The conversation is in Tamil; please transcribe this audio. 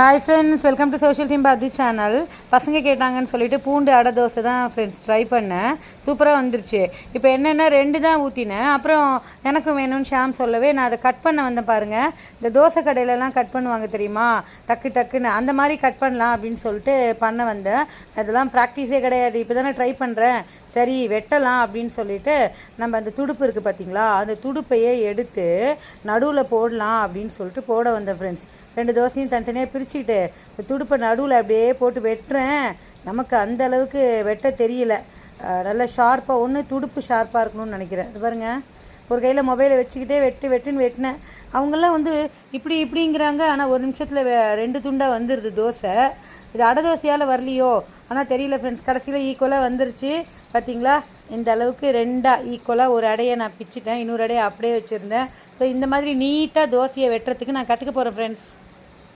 Hi friends welcome to social team பாதி சேனல் பசங்க கேட்டாங்கன்னு சொல்லிட்டு பூண்டு அடை தோசை தான் ஃப்ரெண்ட்ஸ் ட்ரை பண்ணேன். சூப்பராக வந்துருச்சு. இப்போ என்னென்னா ரெண்டு தான் ஊற்றினேன் அப்புறம் எனக்கும் வேணும்னு ஷாம் சொல்லவே நான் அதை கட் பண்ண வந்தேன் பாருங்கள் இந்த தோசை கடையிலலாம் கட் பண்ணுவாங்க தெரியுமா? டக்கு டக்குன்னு. அந்த மாதிரி கட் பண்ணலாம் அப்படின்னு சொல்லிட்டு பண்ண வந்தேன். அதெல்லாம் ப்ராக்டிஸே கிடையாது. இப்போ தானே ட்ரை பண்ணுறேன் சரி வெட்டலாம் அப்படின்னு சொல்லிட்டு நம்ம அந்த துடுப்பு இருக்குது பார்த்தீங்களா அந்த துடுப்பையே எடுத்து நடுவில் போடலாம் அப்படின்னு சொல்லிட்டு போட வந்தேன் ஃப்ரெண்ட்ஸ் ரெண்டு தோசையும் தனித்தனியாக பிரித்து வச்சுக்கிட்டு துடுப்பை நடுவில் அப்படியே போட்டு வெட்டுறேன். நமக்கு அந்த அளவுக்கு வெட்ட தெரியல. நல்லா ஷார்ப்பாக ஒன்று துடுப்பு ஷார்ப்பாக இருக்கணும்னு நினைக்கிறேன். இது பாருங்க. ஒரு கையில் மொபைலை வச்சுக்கிட்டே வெட்டு வெட்டுன்னு வெட்டினேன். அவங்கெல்லாம் வந்து இப்படி இப்படிங்கிறாங்க. ஆனால் ஒரு நிமிஷத்தில் ரெண்டு துண்டாக வந்துடுது தோசை. இது அடை தோசையால் வரலையோ? ஆனால் தெரியல ஃப்ரெண்ட்ஸ் கடைசியில் ஈக்குவலாக வந்துருச்சு. பார்த்தீங்களா இந்த அளவுக்கு ரெண்டாக ஈக்குவலாக ஒரு அடையை நான் பிச்சுட்டேன். இன்னொரு அடையை அப்படியே வச்சுருந்தேன். ஸோ இந்த மாதிரி நீட்டாக தோசையை வெட்டுறதுக்கு நான் கற்றுக்க போகிறேன் ஃப்ரெண்ட்ஸ்